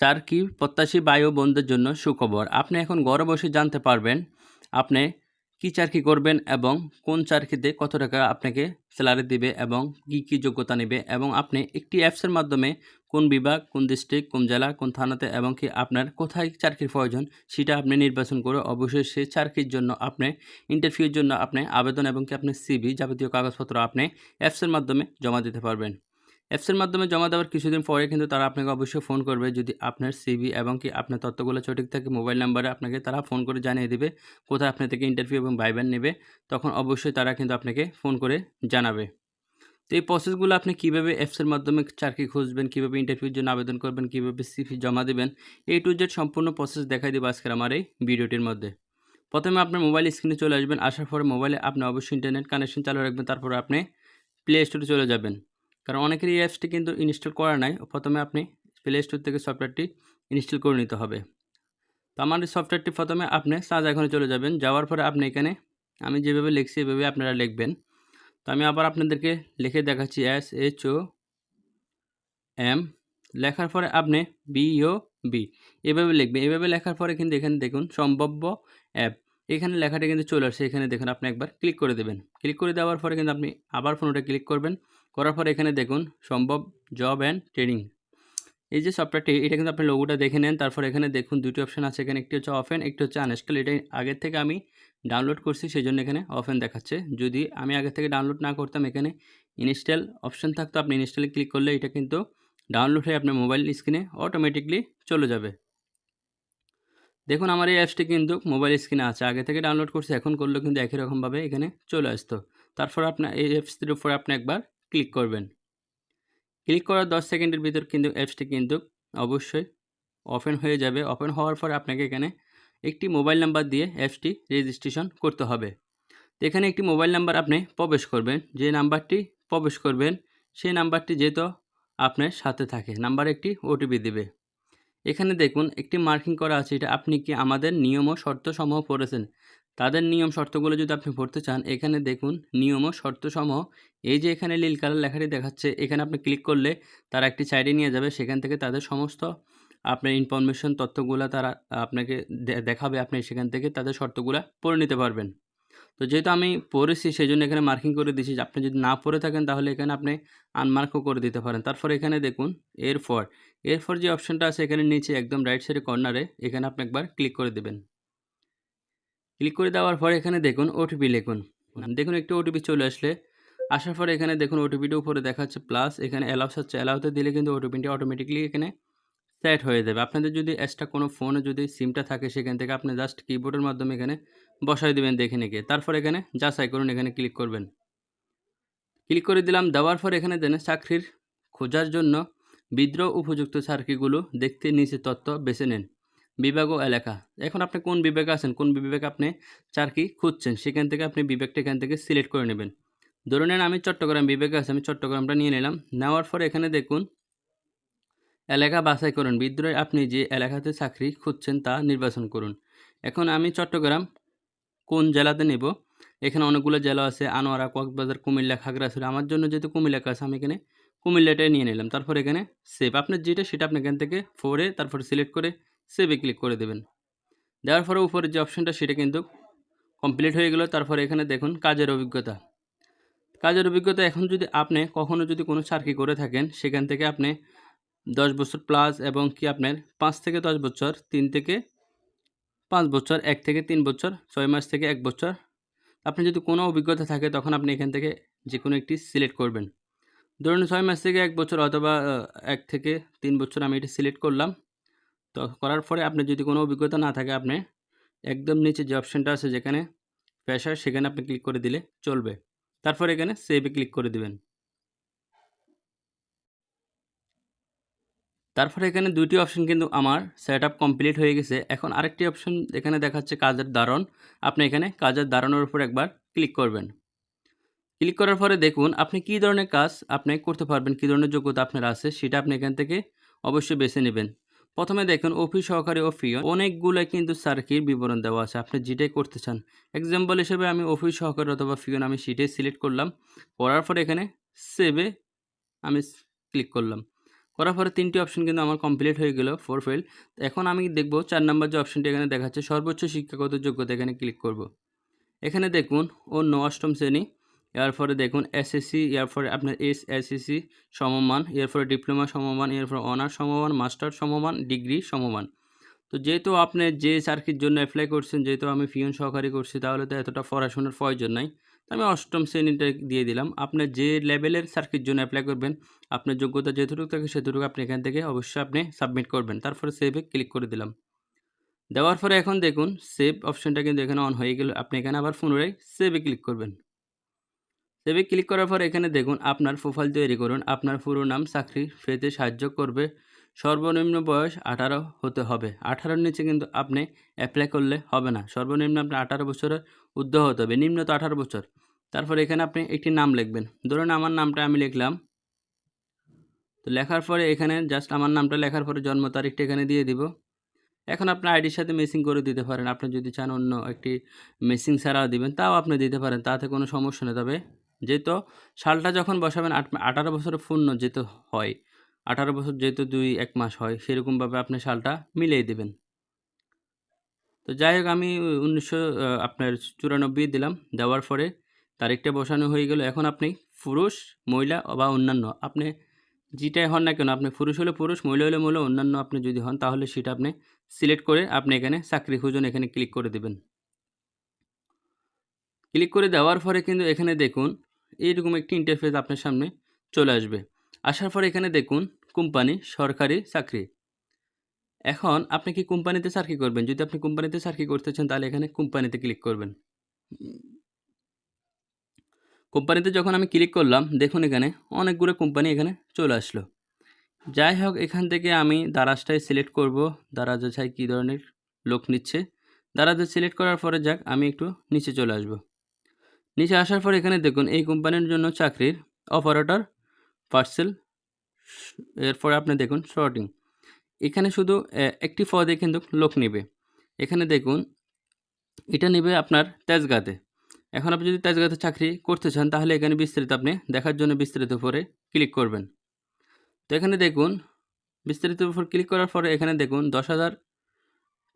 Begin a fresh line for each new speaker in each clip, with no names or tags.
চারকি, প্রত্যাশী বায়ু বন্ধুদের জন্য সুখবর। আপনি এখন ঘরে বসে জানতে পারবেন, আপনি কি চাকরি করবেন এবং কোন চাকরিতে কত টাকা আপনাকে স্যালারি দিবে এবং কি কি যোগ্যতা নেবে এবং আপনি একটি অ্যাপসের মাধ্যমে কোন বিভাগ, কোন ডিস্ট্রিক্ট কোন জেলা, কোন থানাতে এবং কি আপনার কোথায় চাকরির প্রয়োজন সেটা আপনি নির্বাচন করে অবশ্যই সেই চাকরির জন্য আপনি ইন্টারভিউর জন্য আপনি আবেদন এবং কি আপনি সিভি যাবতীয় কাগজপত্র আপনি অ্যাপসের মাধ্যমে জমা দিতে পারবেন। অ্যাপসের মাধ্যমে জমা দেওয়ার কিছুদিন পরে কিন্তু তারা আপনাকে অবশ্যই ফোন করবে। যদি আপনার সিভি এবং কি আপনার তথ্যগুলো সঠিক থাকে মোবাইল নাম্বারে আপনাকে তারা ফোন করে জানিয়ে দেবে, কোথায় আপনার থেকে ইন্টারভিউ এবং ভাইবেন নেবে, তখন অবশ্যই তারা কিন্তু আপনাকে ফোন করে জানাবে। তো এই প্রসেসগুলো আপনি কীভাবে অ্যাপসের মাধ্যমে চাকরি খুঁজবেন, কীভাবে ইন্টারভিউর জন্য আবেদন করবেন, কীভাবে সিভি জমা দেবেন এই টু জেড সম্পূর্ণ প্রসেস দেখাই দেবো আজকের আমার এই ভিডিওটির মধ্যে। প্রথমে আপনার মোবাইল স্ক্রিনে চলে আসবেন, আসার পরে মোবাইলে আপনি অবশ্যই ইন্টারনেট কানেকশন চালু রাখবেন, তারপরে আপনি প্লে স্টোরে চলে যাবেন। কারণ অনেকের এই অ্যাপসটি কিন্তু ইনস্টল করা নাই। প্রথমে আপনি প্লে স্টোর থেকে সফটওয়্যারটি ইনস্টল করে নিতে হবে। তো আমার এই সফটওয়্যারটি প্রথমে আপনি সাজ এখানে চলে যাবেন। যাওয়ার পরে আপনি এখানে আমি যেভাবে লিখছি, এভাবে আপনারা লিখবেন। তো আমি আবার আপনাদেরকে লিখে দেখাচ্ছি এস এইচ ও এম লেখার পরে আপনি বিও বি এভাবে লিখবেন। এভাবে লেখার পরে কিন্তু এখানে দেখুন, সম্ভাব্য অ্যাপ এখানে লেখাটা কিন্তু চলে আসছে। এখানে দেখুন, আপনি একবার ক্লিক করে দেবেন। ক্লিক করে দেওয়ার পরে কিন্তু আপনি আবার ফোনটা ক্লিক করবেন। করার পরে এখানে দেখুন, সম্ভব জব অ্যান্ড ট্রেনিং এই যে সফটওয়্যারটি এটা কিন্তু আপনি লোগোটা দেখে নেন, তারপর এখানে দেখুন দুটি অপশান আছে। এখানে একটি হচ্ছে অফেন একটি হচ্ছে আনস্টল এটা আগের থেকে আমি ডাউনলোড করছি সেই জন্য এখানে অফেন দেখাচ্ছে। যদি আমি আগে থেকে ডাউনলোড না করতাম, এখানে ইনস্টল অপশান থাকতো। আপনি ইনস্টলে ক্লিক করলে এটা কিন্তু ডাউনলোড হয়ে আপনার মোবাইল স্ক্রিনে অটোমেটিকলি চলে যাবে। দেখুন, আমার এই অ্যাপসটি কিন্তু মোবাইল স্ক্রিনে আছে। আগে থেকে ডাউনলোড করছি, এখন করলেও কিন্তু একই রকমভাবে এখানে চলে আসতো। তারপর আপনার, এই অ্যাপসটির উপরে আপনি একবার ক্লিক করবেন। ক্লিক করার দশ সেকেন্ডের ভিতর কিন্তু অ্যাপসটি কিন্তু অবশ্যই ওপেন হয়ে যাবে। ওপেন হওয়ার পর আপনাকে এখানে একটি মোবাইল নাম্বার দিয়ে অ্যাপসটি রেজিস্ট্রেশন করতে হবে। তো এখানে একটি মোবাইল নাম্বার আপনি প্রবেশ করবেন। যে নাম্বারটি প্রবেশ করবেন, সেই নাম্বারটি যেহেতু আপনার সাথে থাকে, নাম্বার একটি ওটিপি দেবে। এখানে দেখুন, একটি মার্কিং করা আছে। এটা আপনি কি আমাদের নিয়ম ও শর্ত সমূহ পড়েছেন? তাদের নিয়ম শর্তগুলো যদি আপনি পড়তে চান, এখানে দেখুন নিয়ম ও শর্তসমূহ এই যে এখানে নীল কালার লেখাটি দেখাচ্ছে, এখানে আপনি ক্লিক করলে তারা একটি সাইডে নিয়ে যাবে। সেখান থেকে তাদের সমস্ত আপনার ইনফরমেশন তথ্যগুলো তারা আপনাকে দেখাবে। আপনি সেখান থেকে তাদের শর্তগুলো পড়ে নিতে পারবেন। তো যেহেতু আমি পড়েছি সেই জন্য এখানে মার্কিং করে দিয়েছি। আপনি যদি না পড়ে থাকেন, তাহলে এখানে আপনি আনমার্কও করে দিতে পারেন। তারপর এখানে দেখুন এরপর। এরপর যে অপশানটা আছে, এখানে নিচে একদম রাইট সাইডে কর্নারে এখানে আপনি একবার ক্লিক করে দেবেন। ক্লিক করে দেওয়ার পর এখানে দেখুন ওটিপি লিখুন। দেখুন একটু ওটিপি চলে আসলে। আসার পরে এখানে দেখুন ওটিপিটা উপরে দেখাচ্ছে প্লাস এখানে অ্যালাউস হচ্ছে। অ্যালাউতে দিলে কিন্তু ওটিপিটি অটোমেটিকলি এখানে সেট হয়ে যাবে। আপনাদের যদি এক্সট্রা কোনো ফোনে যদি সিমটা থাকে, সেখান থেকে আপনি জাস্ট কিবোর্ডের মাধ্যমে এখানে বসাই দেবেন, দেখে নিয়ে তারপর এখানে যাচাই করুন, এখানে ক্লিক করবেন। ক্লিক করে দিলাম, দেওয়ার পর এখানে দেন চাকরির খোঁজার জন্য বিদ্রোহ উপযুক্ত চাকরিগুলো দেখতে নিচে তথ্য বেছে নেন। বিভাগ ও এলাকা। এখন আপনি কোন বিভাগে আছেন? কোন বিভাগে আপনি চাকরি খুঁজছেন? সেখান থেকে আপনি বিভাগটা এখান থেকে সিলেক্ট করে নেবেন। ধরে নেন আমি চট্টগ্রাম বিভাগে আছি, আমি চট্টগ্রামটা নিয়ে নিলাম। নেওয়ার পর এখানে দেখুন, এলাকা বাছাই করুন। বিদ্রোহে আপনি যে এলাকাতে চাকরি খুঁজছেন তা নির্বাচন করুন। এখন আমি চট্টগ্রাম কোন জেলাতে নেব? এখানে অনেকগুলো জেলা আছে, আনোয়ারা, কক্সবাজার, কুমিল্লা, খাগড়াছড়ি। আমার জন্য যেহেতু কুমিল্লা আছে আমি এখানে কুমিল্লাটাই নিয়ে নিলাম। তারপর এখানে সেভ। আপনার যেটা, সেটা আপনি এখান থেকে ফোরে তারপর সিলেক্ট করে সেভে ক্লিক করে দেবেন। দেওয়ার পরে উপরে যে অপশানটা সেটা কিন্তু কমপ্লিট হয়ে গেল। তারপরে এখানে দেখুন কাজের অভিজ্ঞতা। কাজের অভিজ্ঞতা এখন যদি আপনি কখনও যদি কোনো চাকরি করে থাকেন, সেখান থেকে আপনি দশ বছর প্লাস এবং কি আপনার পাঁচ থেকে দশ বছর, তিন থেকে পাঁচ বছর, এক থেকে তিন বছর, ছয় মাস থেকে এক বছর, আপনি যদি কোনো অভিজ্ঞতা থাকে, তখন আপনি এখান থেকে যে কোনো একটি সিলেক্ট করবেন। ধরুন ছয় মাস থেকে এক বছর অথবা এক থেকে তিন বছর আমি এটা সিলেক্ট করলাম। তো করার পরে আপনি যদি কোনো অভিজ্ঞতা না থাকে আপনি একদম নিচে যে অপশানটা আছে যেখানে পেশার সেখানে আপনি ক্লিক করে দিলে চলবে। তারপর এখানে সেভে ক্লিক করে দিবেন। তারপরে এখানে দুটি অপশন কিন্তু আমার সেট আপ কমপ্লিট হয়ে গেছে। এখন আরেকটি অপশন এখানে দেখাচ্ছে কাজের দারণ। আপনি এখানে কাজের দারণের উপর একবার ক্লিক করবেন। ক্লিক করার পরে দেখুন আপনি কী ধরনের কাজ আপনি করতে পারবেন, কী ধরনের যোগ্যতা আপনার আছে, সেটা আপনি এখান থেকে অবশ্যই বেছে নেবেন। প্রথমে দেখুন, অফিস সহকারী ও ফিও অনেকগুলো কিন্তু সার্কির বিবরণ দেওয়া আছে। আপনি যেটাই করতে চান। এক্সাম্পল হিসেবে আমি অফিস সহকারী অথবা ফিওন আমি সেটাই সিলেক্ট করলাম। করার পরে এখানে সেভে আমি ক্লিক করলাম। করার পরে তিনটি অপশন কিন্তু আমার কমপ্লিট হয়ে গেল ফোর ফেল এখন আমি দেখব চার নম্বর যে অপশনটি এখানে দেখাচ্ছে, সর্বোচ্চ শিক্ষাগত যোগ্যতা এখানে ক্লিক করব। এখানে দেখুন, অন্য অষ্টম শ্রেণি এরপরে দেখুন এসএসসি এরপরে আপনার এস এসএসসি সমমান এরপরে ডিপ্লোমা সমমান এরপরে অনার্স সমমান মাস্টার সমমান ডিগ্রি সমমান। তো যেহেতু আপনি যে চাকরির জন্য অ্যাপ্লাই করছেন, যেহেতু আমি পিয়ন সহকারী করছি, তাহলে তো এতটা পড়াশোনার প্রয়োজন নাই। তো আমি অষ্টম শ্রেণীটা দিয়ে দিলাম। আপনি যে লেভেলের চাকরির জন্য অ্যাপ্লাই করবেন, আপনার যোগ্যতা যেটুকু থাকে সেটুকু আপনি এখান থেকে অবশ্যই আপনি সাবমিট করবেন। তারপরে সেভে ক্লিক করে দিলাম। দেওয়ার পরে এখন দেখুন সেভ অপশনটা কিন্তু এখানে অন হয়ে গেল। আপনি এখানে আবার পুনরায় সেভে ক্লিক করবেন। সেভে ক্লিক করার পর এখানে দেখুন আপনার প্রোফাইল তৈরি করুন। আপনার পুরো নাম চাকরি পেতে সাহায্য করবে। সর্বনিম্ন বয়স আঠারো হতে হবে। আঠারোর নিচে কিন্তু আপনি অ্যাপ্লাই করলে হবে না। সর্বনিম্ন আপনি আঠারো বছরের ঊর্ধ্ব হতে হবে। নিম্ন তো আঠারো বছর। তারপর এখানে আপনি একটি নাম লিখবেন। ধরুন আমার নামটা আমি লিখলাম। তো লেখার পরে এখানে জাস্ট আমার নামটা লেখার পরে জন্ম তারিখটা এখানে দিয়ে দিব। এখন আপনার আইডির সাথে মেসিং করে দিতে পারেন। আপনি যদি চান অন্য একটি মেসিং ছাড়াও দিবেন, তাও আপনি দিতে পারেন। তাতে কোনো সমস্যা নেই। তবে যেহেতু সালটা যখন বসাবেন আট- আঠারো বছরের পূর্ণ যেহেতু হয়, আঠারো বছর যেহেতু দুই এক মাস হয়, সেরকমভাবে আপনি সালটা মিলিয়ে দেবেন। তো যাই হোক, আমি উনিশশো আপনার চুরানব্বই দিলাম, দেওয়ার পরে তারিখটা বসানো হয়ে গেল। এখন আপনি পুরুষ, মহিলা বা অন্যান্য, আপনি যেটাই হন না কেন, আপনি পুরুষ হলে পুরুষ, মহিলা হলে মহিলা, অন্যান্য আপনি যদি হন, তাহলে সেটা আপনি সিলেক্ট করে আপনি এখানে চাকরি খুঁজুন, এখানে ক্লিক করে দেবেন। ক্লিক করে দেওয়ার পরে কিন্তু এখানে দেখুন এইরকম একটি ইন্টারফেস আপনার সামনে চলে আসবে। আসার পরে এখানে দেখুন কোম্পানি সরকারি চাকরি। এখন আপনি কি কোম্পানিতে চাকরি করবেন? যদি আপনি কোম্পানিতে চাকরি করতে চান, তাহলে এখানে কোম্পানিতে ক্লিক করবেন। কোম্পানিতে যখন আমি ক্লিক করলাম, দেখুন এখানে অনেকগুলো কোম্পানি এখানে চলে আসলো। যাই হোক, এখান থেকে আমি দারাজটাই সিলেক্ট করব। দারাজে চাই কী ধরনের লোক নিচ্ছে। দারাজে সিলেক্ট করার পরে যাক, আমি একটু নিচে চলে আসব। নিচে আসার পর এখানে দেখুন, এই কোম্পানির জন্য চাকরির অপারেটর, পার্সেল, এরপরে আপনি দেখুন শর্টিং এখানে শুধু একটি পদে কিন্তু লোক নেবে। এখানে দেখুন, এটা নেবে আপনার তেজগাতে। এখন আপনি যদি তেজগাতে চাকরি করতে চান, তাহলে এখানে বিস্তারিত আপনি দেখার জন্য বিস্তারিত উপরে ক্লিক করবেন। তো এখানে দেখুন, বিস্তারিত উপর ক্লিক করার পরে এখানে দেখুন, দশ হাজার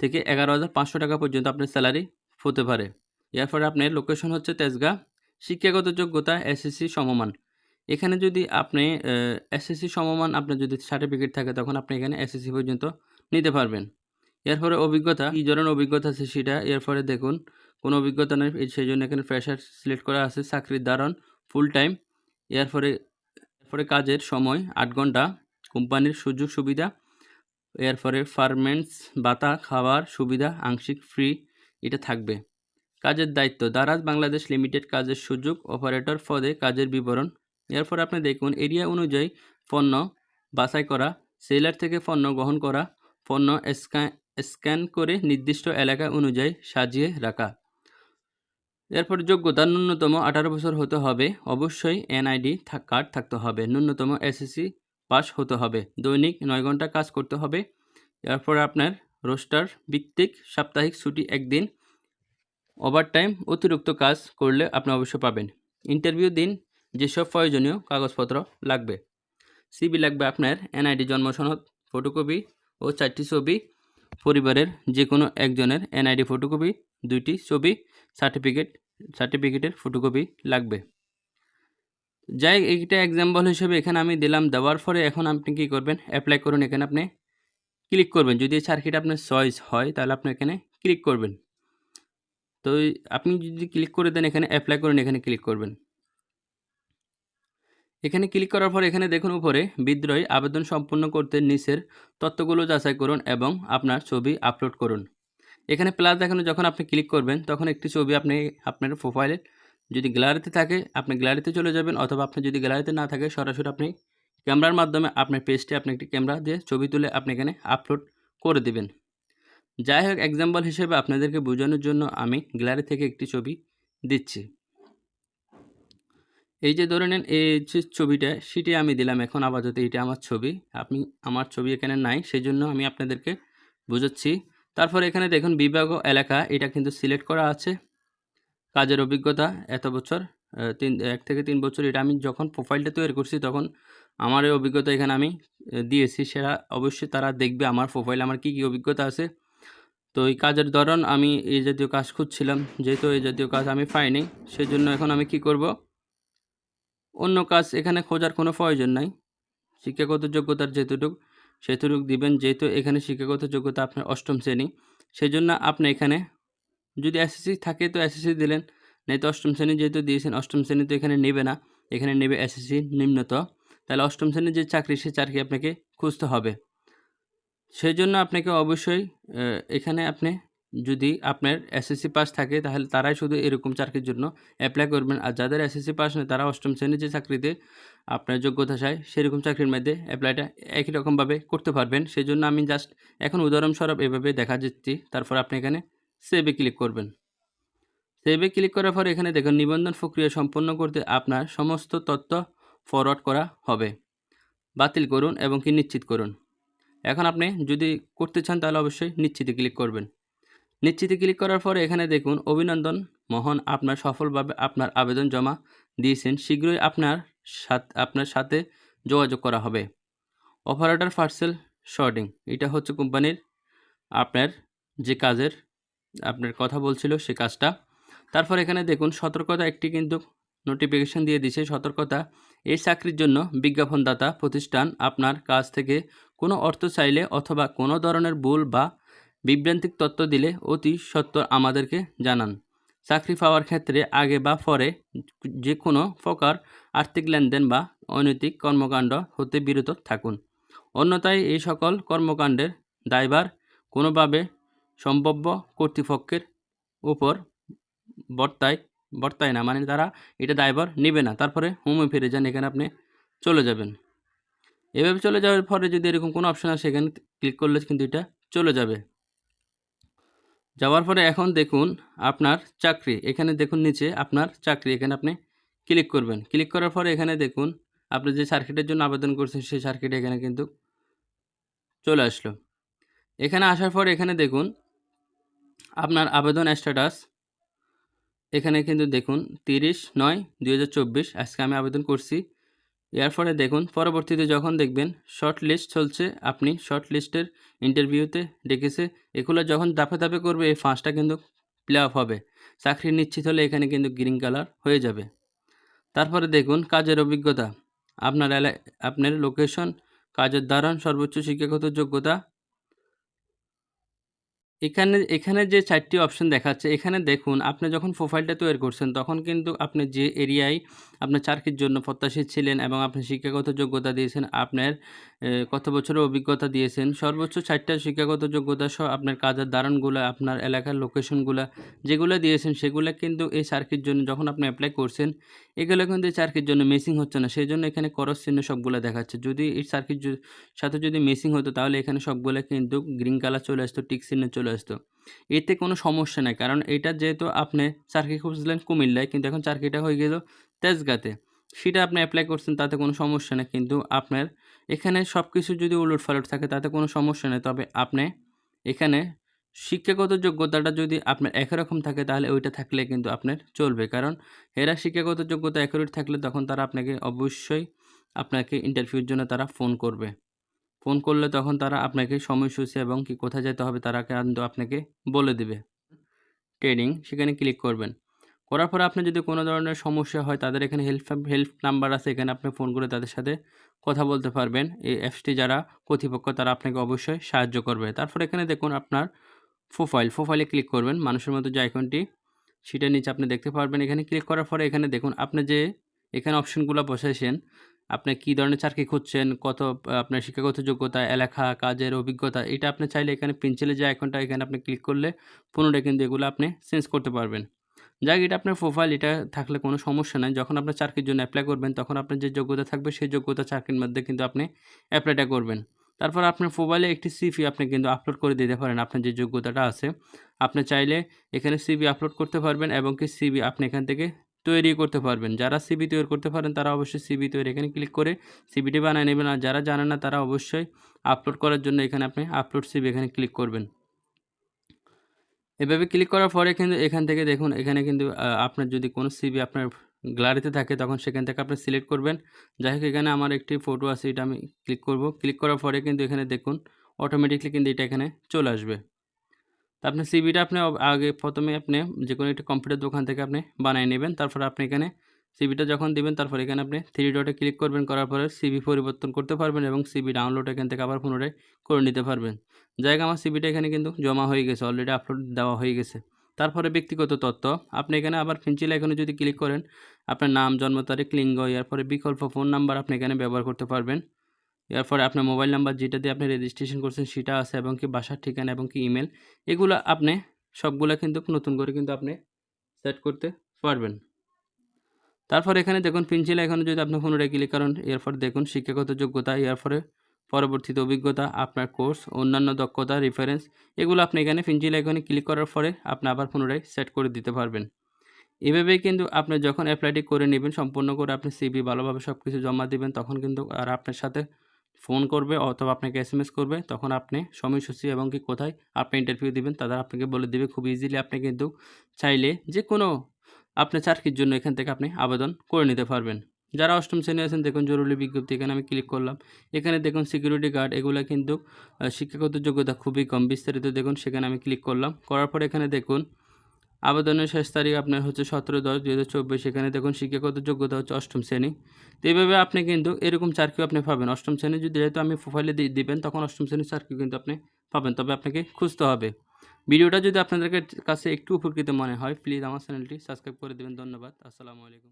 থেকে এগারো হাজার পাঁচশো টাকা পর্যন্ত আপনার স্যালারি হতে পারে। এরপরে আপনার লোকেশন হচ্ছে তেজগাঁ। শিক্ষাগত যোগ্যতা এসএসসি সমমান। এখানে যদি আপনি এসএসসি সমমান আপনার যদি সার্টিফিকেট থাকে, তখন আপনি এখানে এসএসসি পর্যন্ত নিতে পারবেন। এরপরে অভিজ্ঞতা, কী ধরনের অভিজ্ঞতা আছে সেটা? এরপরে দেখুন, কোনো অভিজ্ঞতা নেই সেই জন্য এখানে ফ্রেশার সিলেক্ট করা আছে, চাকরির দারণ ফুল টাইম এরপরে এরপরে কাজের সময়, আট ঘণ্টা, কোম্পানির সুযোগ সুবিধা। এরপরে ফার্মেন্টস বাতা খাবার সুবিধা, আংশিক ফ্রি এটা থাকবে। কাজের দায়িত্ব। দারাজ বাংলাদেশ লিমিটেড কাজের সুযোগ অপারেটর পদে কাজের বিবরণ। এরপর আপনি দেখুন, এরিয়া অনুযায়ী পণ্য বাছাই করা, সেলার থেকে পণ্য গ্রহণ করা, পণ্য স্ক্যান স্ক্যান করে নির্দিষ্ট এলাকা অনুযায়ী সাজিয়ে রাখা। এরপর যোগ্যতা ন্যূনতম আঠারো বছর হতে হবে। অবশ্যই এনআইডি কার্ড থাকতে হবে। ন্যূনতম এসএসসি পাস হতে হবে। দৈনিক নয় ঘণ্টা কাজ করতে হবে। এরপর আপনার রোস্টার ভিত্তিক সাপ্তাহিক ছুটি একদিন। ওভারটাইম অতিরিক্ত কাজ করলে আপনি অবশ্যই পাবেন। ইন্টারভিউ দিন, যেসব প্রয়োজনীয় কাগজপত্র লাগবে। সিবি লাগবে আপনার এনআইডি জন্ম সনদ ফটোকপি ও চারটি ছবি। পরিবারের যে কোনো একজনের এনআইডি ফটোকপি দুইটি ছবি সার্টিফিকেট সার্টিফিকেটের ফটোকপি লাগবে। যাই এইটা এক্সাম্পল হিসেবে এখানে আমি দিলাম। দেওয়ার পরে এখন আপনি কী করবেন? অ্যাপ্লাই করুন এখানে আপনি। ক্লিক করবেন। যদি সার্কিট আপনার চয়েস হয়, তাহলে আপনি এখানে ক্লিক করবেন। তো আপনি যদি ক্লিক করে দেন, এখানে অ্যাপ্লাই করেন, এখানে ক্লিক করবেন। এখানে ক্লিক করার পর এখানে দেখুন উপরে, বিদ্রোহী আবেদন সম্পূর্ণ করতে নিচের তথ্যগুলো যাচাই করুন এবং আপনার ছবি আপলোড করুন। এখানে প্লাস দেখানো, যখন আপনি ক্লিক করবেন, তখন একটি ছবি আপনি, আপনার প্রোফাইলে যদি গ্যালারিতে থাকে, আপনি গ্যালারিতে চলে যাবেন, অথবা আপনি যদি গ্যালারিতে না থাকে, সরাসরি আপনি ক্যামেরার মাধ্যমে আপনার পেজটি আপনি একটি ক্যামেরা দিয়ে ছবি তুলে আপনি এখানে আপলোড করে দেবেন। যাই হোক এক্সাম্পল হিসেবে আপনাদেরকে বোঝানোর জন্য আমি গ্যালারি থেকে একটি ছবি দিচ্ছি। এই যে ধরে নেন, এই যে ছবিটা, সেটি আমি দিলাম এখন আপাতত এটা আমার ছবি। আপনি, আমার ছবি এখানে নাই সেই জন্য আমি আপনাদেরকে বোঝাচ্ছি। তারপর এখানে দেখুন, বিভাগ এলাকা, এটা কিন্তু সিলেক্ট করা আছে। কাজের অভিজ্ঞতা, এত বছর তিন, এক থেকে তিন বছর, এটা আমি যখন প্রোফাইলটা তৈরি করছি, তখন আমার এই অভিজ্ঞতা এখানে আমি দিয়েছি। সেটা অবশ্যই তারা দেখবে, আমার প্রোফাইলে আমার কী কী অভিজ্ঞতা আছে। তো এই কাজের ধরন আমি এই জাতীয় কাজ খুঁজছিলাম, যেহেতু এই জাতীয় কাজ আমি পাইনি, সেজন্য এখন আমি কি করব? অন্য কাজ এখানে খোঁজার কোনো প্রয়োজন নাই। শিক্ষাগত যোগ্যতার যেতটুকু, সেতটুকু দিবেন, যেহেতু এখানে শিক্ষাগত যোগ্যতা আপনার অষ্টম শ্রেণি সেই জন্য আপনি এখানে যদি এসএসসি থাকে তো এসএসসি দিলেন, নাই তো অষ্টম শ্রেণি যেহেতু দিয়েছেন, অষ্টম শ্রেণি তো এখানে নেবে না, এখানে নেবে এসএসসি নিম্নত তাহলে অষ্টম শ্রেণির যে চাকরি, সে চাকরি আপনাকে খুঁজতে হবে। সেই জন্য আপনাকে অবশ্যই এখানে আপনি যদি আপনার এসএসসি পাস থাকে, তাহলে তারাই শুধু এরকম চাকরির জন্য অ্যাপ্লাই করবেন। আর যাদের এসএসসি পাস নেই, তারা অষ্টম শ্রেণির যে চাকরিতে আপনার যোগ্যতা চাই সেরকম চাকরির মধ্যে অ্যাপ্লাইটা একই রকমভাবে করতে পারবেন। সেই জন্য আমি জাস্ট এখন উদাহরণস্বরূপ এভাবে দেখা যাচ্ছি, তারপর আপনি এখানে সেভে ক্লিক করবেন। সেভে ক্লিক করার পর এখানে দেখুন, নিবন্ধন প্রক্রিয়া সম্পন্ন করতে আপনার সমস্ত তথ্য ফরওয়ার্ড করা হবে। বাতিল করুন এবং কি নিশ্চিত করুন। এখন আপনি যদি করতে চান তাহলে অবশ্যই নিশ্চিতে ক্লিক করবেন। নিশ্চিতে ক্লিক করার পরে এখানে দেখুন, অভিনন্দন, মোহন আপনার সফলভাবে আপনার আবেদন জমা দিয়েছেন। শীঘ্রই আপনার সাথে আপনার সাথে যোগাযোগ করা হবে। Operator parcel sorting. এটা হচ্ছে কোম্পানির আপনার যে কাজের, আপনার কথা বলছিল সে কাজটা। তারপর এখানে দেখুন, সতর্কতা একটি কিন্তু নোটিফিকেশন দিয়ে দিছে সতর্কতা, এই চাকরির জন্য বিজ্ঞাপনদাতা প্রতিষ্ঠান আপনার কাছ থেকে কোনো অর্থ চাইলে অথবা কোনো ধরনের ভুল বা বিভ্রান্তিক তথ্য দিলে অতি সত্বর আমাদেরকে জানান। চাকরি পাওয়ার ক্ষেত্রে আগে বা পরে যে কোনো প্রকার আর্থিক লেনদেন বা অনৈতিক কর্মকাণ্ড হতে বিরত থাকুন। অন্যথায় এই সকল কর্মকাণ্ডের দায়ভার কোনোভাবে সম্ভাব্য কর্তৃপক্ষের উপর বর্তায় বর্তায় না মানে তারা এটা দায়ভার নেবে না, তারপরে হোমে ফিরে যান, এখানে আপনি চলে যাবেন। এভাবে চলে যাওয়ার পরে যদি এরকম কোনো অপশান আসে, এখানে ক্লিক করলে কিন্তু এটা চলে যাবে। যাওয়ার পরে এখন দেখুন আপনার চাকরি। এখানে দেখুন নিচে আপনার চাকরি। এখানে আপনি ক্লিক করবেন। ক্লিক করার পরে এখানে দেখুন আপনি যে সার্কিটের জন্য আবেদন করছেন, সেই সার্কিট এখানে কিন্তু চলে আসলো। এখানে আসার পর এখানে দেখুন আপনার আবেদন স্ট্যাটাস এখানে কিন্তু দেখুন তিরিশ নয় দুই আজকে আমি আবেদন করছি। এর ফলে দেখুন, পরবর্তীতে যখন দেখবেন শর্ট লিস্ট চলছে, আপনি শর্ট লিস্টের ইন্টারভিউতে ডেকেছে, এগুলো যখন দাপে দাপে করবে, এই ফাঁসটা কিন্তু প্লে অফ হবে। চাকরি নিশ্চিত হলে এখানে কিন্তু গ্রিন কালার হয়ে যাবে। তারপরে দেখুন, কাজের অভিজ্ঞতা। আপনার এলা, আপনার লোকেশন কাজের দারণ সর্বোচ্চ শিক্ষাগত যোগ্যতা। এখানে এখানে যে চারটি অপশন দেখাচ্ছে, এখানে দেখুন, আপনি যখন প্রোফাইলটা তৈরি করছেন, তখন কিন্তু আপনি যে এরিয়ায় আপনার চাকরির জন্য প্রত্যাশী ছিলেন এবং আপনি শিক্ষাগত যোগ্যতা দিয়েছেন, আপনার কত বছরের অভিজ্ঞতা দিয়েছেন, সর্বোচ্চ চারটা শিক্ষাগত যোগ্যতা সহ আপনার কাজের দারণগুলো, আপনার এলাকার লোকেশনগুলো যেগুলো দিয়েছেন, সেগুলো কিন্তু এই চাকরির জন্য যখন আপনি অ্যাপ্লাই করছেন, এগুলো কিন্তু এই চাকরির জন্য মিসিং হচ্ছে না। সেই জন্য এখানে করস চিহ্ন সবগুলো দেখাচ্ছে। যদি এই চাকরির সাথে যদি মিসিং হতো, তাহলে এখানে সবগুলো কিন্তু গ্রিন কালার চলে আসতো টিক চিহ্ন চলে আসতো। এতে কোনো সমস্যা নাই, কারণ এটা যেহেতু আপনি চাকরি খুঁজলেন কুমিল্লায়, কিন্তু এখন চাকরিটা হয়ে গেল তেজগাতে সেটা আপনি অ্যাপ্লাই করছেন তাতে কোনো সমস্যা নেই, কিন্তু আপনার এখানে সব কিছু যদি উলট ফালট থাকে তাতে কোনো সমস্যা নেই। তবে আপনি এখানে শিক্ষাগত যোগ্যতাটা যদি আপনার একই রকম থাকে তাহলে ওইটা থাকলে কিন্তু আপনার চলবে। কারণ এরা শিক্ষাগত যোগ্যতা অ্যাকুরেট থাকলে তখন তারা আপনাকে অবশ্যই আপনাকে ইন্টারভিউর জন্য তারা ফোন করবে। ফোন করলে তখন তারা আপনাকে সময়সূচি এবং কি কোথায় যেতে হবে তারা কিন্তু আপনাকে বলে দিবে। ট্রেনিং সেখানে ক্লিক করবেন। করার পরে আপনার যদি কোনো ধরনের সমস্যা হয়, তাদের এখানে হেল্প হেল্প নাম্বার আছে, এখানে আপনি ফোন করে তাদের সাথে কথা বলতে পারবেন। এই অ্যাপসটি যারা কর্তৃপক্ষ, তারা আপনাকে অবশ্যই সাহায্য করবে। তারপর এখানে দেখুন আপনার প্রোফাইল প্রোফাইলে ক্লিক করবেন। মানুষের মতো যে আইকনটি সেটা নিচে আপনি দেখতে পারবেন। এখানে ক্লিক করার পরে এখানে দেখুন আপনি যে এখানে অপশনগুলো বসাইছেন, আপনি কী ধরনের চাকরি খুঁজছেন, কত, আপনার শিক্ষাগত যোগ্যতা, এলাকা, কাজের অভিজ্ঞতা, এটা আপনি চাইলে এখানে পেন্সিলের যে আইকনটা এখানে আপনি ক্লিক করলে পুনরায় কিন্তু এগুলো আপনি চেঞ্জ করতে পারবেন। যাক, এটা আপনার প্রোফাইল এটা থাকলে কোনো সমস্যা নাই। যখন আপনার চাকরির জন্য অ্যাপ্লাই করবেন, তখন আপনার যে যোগ্যতা থাকবে, সেই যোগ্যতা চাকরির মধ্যে কিন্তু আপনি অ্যাপ্লাইটা করবেন। তারপর আপনার মোবাইলে একটি সিভি আপনি কিন্তু আপলোড করে দিতে পারেন, আপনার যে যোগ্যতাটা আছে। আপনি চাইলে এখানে সিভি আপলোড করতে পারবেন এবং কি সিভি আপনি এখান থেকে তৈরি করতে পারবেন। যারা সিভি তৈরি করতে পারেন, তারা অবশ্যই সিভি তৈরি, এখানে ক্লিক করে সিভিটি বানিয়ে নেবেন। আর যারা জানেন না, তারা অবশ্যই আপলোড করার জন্য এখানে আপনি আপলোড সিভি এখানে ক্লিক করবেন। এভাবে ক্লিক করার পরে কিন্তু এখান থেকে দেখুন, এখানে কিন্তু আপনার যদি কোনো সিবি আপনার গ্যালারিতে থাকে, তখন সেখান থেকে আপনি সিলেক্ট করবেন। যাই হোক এখানে আমার একটি ফটো আছে, এটা আমি ক্লিক করব। ক্লিক করার পরে কিন্তু এখানে দেখুন অটোমেটিকলি কিন্তু এটা এখানে চলে আসবে। তো আপনি সিবিটা আপনি আগে প্রথমে আপনি যে কোনো একটি কম্পিউটার দোকান থেকে আপনি বানিয়ে নেবেন, তারপর আপনি এখানে সিভিটা যখন দিবেন, তারপর এখানে আপনি থ্রি ডটে ক্লিক করবেন, করার পরে সিভি পরিবর্তন করতে পারবেন এবং সিভি ডাউনলোড এখান থেকে আবার পুনরায় করে নিতে পারবেন। জায়গা আমার সিভিটা এখানে কিন্তু জমা হয়ে গেছে অলরেডি আপলোড দেওয়া হয়ে গেছে। তারপরে ব্যক্তিগত তথ্য, আপনি এখানে আবার পেন্সিল এখানে যদি ক্লিক করেন, আপনার নাম, জন্ম তারিখ, লিঙ্গ, এরপরে বিকল্প ফোন নাম্বার আপনি এখানে ব্যবহার করতে পারবেন। এরপরে আপনার মোবাইল নাম্বার যেটা দিয়ে আপনি রেজিস্ট্রেশন করছেন, সেটা আছে এবং কি বাসার ঠিকানা এবং কি ইমেল এগুলো আপনি সবগুলো কিন্তু নতুন করে কিন্তু আপনি সেট করতে পারবেন। তারপর এখানে দেখুন পেন্সিল এখানে যদি আপনি পুনরায় ক্লিক করেন, এরপর দেখুন, শিক্ষাগত যোগ্যতা, এরপরে পরবর্তীতে অভিজ্ঞতা, আপনার কোর্স অন্যান্য দক্ষতা রেফারেন্স এগুলো আপনি এখানে পেন্সিল এখানে ক্লিক করার পরে আপনি আবার পুনরায় সেট করে দিতে পারবেন। এভাবেই কিন্তু আপনি যখন অ্যাপ্লাইটি করে নেবেন, সম্পূর্ণ করে আপনি সিবি ভালোভাবে সব কিছু জমা দিবেন, তখন কিন্তু আর আপনার সাথে ফোন করবে অথবা আপনাকে এস এম এস করবে, তখন আপনি সময়সূচি এবং কি কোথায় আপনি ইন্টারভিউ দিবেন, তাদের আপনাকে বলে দিবে। খুব ইজিলি আপনি কিন্তু চাইলে যে কোনো আপনার চাকরির জন্য এখান থেকে আপনি আবেদন করে নিতে পারবেন। যারা অষ্টম শ্রেণি আছেন, দেখুন জরুরি বিজ্ঞপ্তি, এখানে আমি ক্লিক করলাম। এখানে দেখুন সিকিউরিটি গার্ড এগুলো কিন্তু শিক্ষাগত যোগ্যতা খুবই কম, বিস্তারিত দেখুন, সেখানে আমি ক্লিক করলাম। করার পর এখানে দেখুন, আবেদনের শেষ তারিখ আপনার হচ্ছে সতেরো দশ দুই হাজার চব্বিশ, এখানে দেখুন শিক্ষাগত যোগ্যতা হচ্ছে অষ্টম শ্রেণি। তো এইভাবে আপনি কিন্তু এরকম চাকরিও আপনি পাবেন। অষ্টম শ্রেণি যদি যেহেতু আমি প্রোফাইলে দি- দিবেন, তখন অষ্টম শ্রেণির চাকরি কিন্তু আপনি পাবেন। তবে আপনাকে খুঁজতে হবে। ভিডিওটা যদি আপনাদের কাছে একটু উপকৃত মনে হয় প্লিজ আমার চ্যানেলটি সাবস্ক্রাইব করে দেবেন। ধন্যবাদ। আসসালামু আলাইকুম।